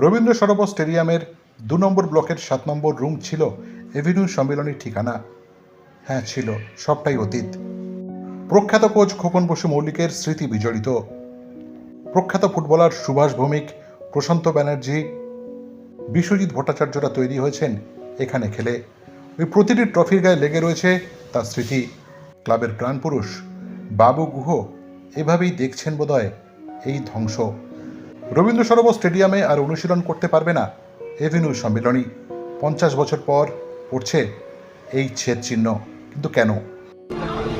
রবীন্দ্র সরোবর স্টেডিয়ামের দু নম্বর ব্লকের সাত নম্বর রুম ছিল এভিনিউ সম্মেলনের ঠিকানা। হ্যাঁ ছিল। সবটাই অতীত। প্রখ্যাত কোচ খোকন বসু মৌলিকের স্মৃতি বিজড়িত। প্রখ্যাত ফুটবলার সুভাষ ভৌমিক, প্রশান্ত ব্যানার্জি, বিশ্বজিৎ ভট্টাচার্যরা তৈরি হয়েছেন এখানে খেলে। ওই প্রতিটি ট্রফির গায়ে লেগে রয়েছে তার স্মৃতি। ক্লাবের প্রাণপুরুষ বাবু গুহ এভাবেই দেখছেন বোধহয় এই ধ্বংস। রবীন্দ্র সরোবর স্টেডিয়ামে আর অনুশীলন করতে পারবে না এভিনিউ সম্মেলনী। পঞ্চাশ বছর পর পড়ছে এই ছেদ চিহ্ন। কিন্তু কেন?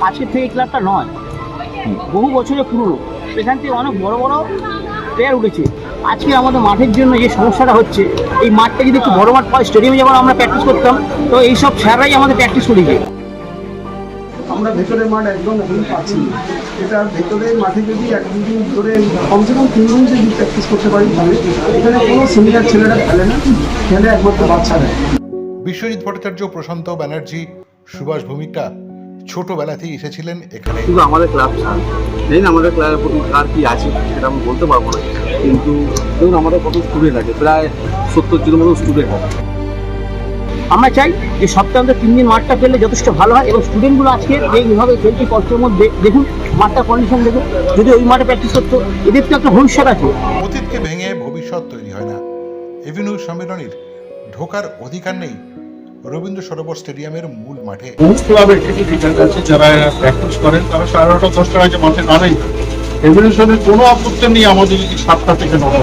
আজকের থেকে ক্লাবটা নয়। বহু বছরের পুরনো। সেখান থেকে অনেক বড় বড় প্লেয়ার উঠেছে। আজকে আমাদের মাঠের জন্য যে সমস্যাটা হচ্ছে, এই মাঠটা যদি একটু বড় মাঠ হয় স্টেডিয়ামে যখন আমরা প্র্যাকটিস করতাম, তো এইসব স্যাররাই আমাদের প্র্যাকটিস করিয়েছে আমরা ভেতরের মাঠ একদম এখন পাচ্ছি না। এটা ভেতরের মাঠে যদি এক দুদিন ধরে কমসে কম তিন দিন যদি প্র্যাকটিস করতে পারি তাহলে এখানে কোনো সিনিয়র ছেলেরা খেলে না খেলে একমাত্র বাচ্চারা। বিশ্বজিৎ ভট্টাচার্য প্রশান্ত ব্যানার্জি সুভাষ ভূমিকা ছোটবেলাতেই এসেছিলেন এখানে। শুধু আমাদের ক্লাব ছাড়া জানি না আমাদের ক্লাবের প্রতি কার কি আছে সেটা আমি বলতে পারব না। কিন্তু ধরুন আমাদের কত স্টুডেন্ট আছে প্রায় সত্তর জন মতো স্টুডেন্ট আছে। আমরা চাই যে সপ্তাহে অন্তত তিন দিন মাঠটা পেলে যথেষ্ট ভালো হয় এবং স্টুডেন্টগুলো আজকে এইভাবে খেলছে কষ্টের মধ্যে দেখুন মাঠটার কন্ডিশন দেখুন। যদি ওই মাঠে প্র্যাকটিস করতো এদের তো একটা ভবিষ্যৎ আছে। অতীতকে ভেঙে ভবিষ্যৎ তৈরি হয় না। এভিনিউ সম্মেলনীর ঢোকার অধিকার নেই রবীন্দ্র সরোবর স্টেডিয়ামের মূল মাঠে। বহু ক্লাবের থেকে আছে যারা প্র্যাকটিস করেন তারা সাড়ে নটা দশটার আগে মাঠে নামেই এভিনিউশনের কোনো আপত্তি নেই আমাদের সাতটা থেকে নটা।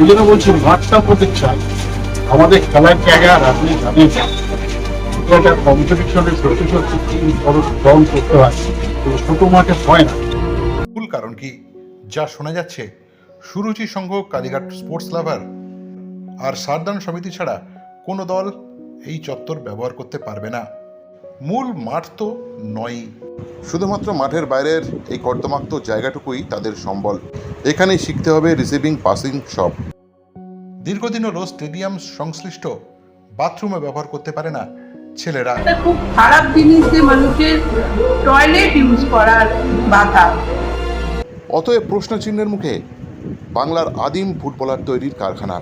এই জন্য বলছি মাঠটা প্রতি চাই। আমাদের খেলার জায়গা আর আপনি জানেন এটা একটা কম্পিটিশনে সত্যি সত্যি কি বড় দল করতে হয় তো ছোট মাঠে হয় না। মূল কারণ কি? যা শোনা যাচ্ছে সুরুচি সংঘ কালীঘাট স্পোর্টস লাভার আর সারদান সমিতি ছাড়া কোনো দল এই চত্বর ব্যবহার করতে পারবে না। মূল মাঠ তো নয়ই। শুধুমাত্র মাঠের বাইরের এই কর্দমাক্ত জায়গাটুকুই তাদের সম্বল। এখানেই শিখতে হবে রিসিভিং পাসিং সব। দীর্ঘদিন হলো স্টেডিয়াম সংশ্লিষ্ট বাথরুমে ব্যবহার করতে পারে না ছেলেরা। খুব খারাপ জিনিস যে মানুষের টয়লেট ইউজ করার বাধা। অতএব প্রশ্নচিহ্নের মুখে বাংলার আদিম ফুটবলার তৈরির কারখানা।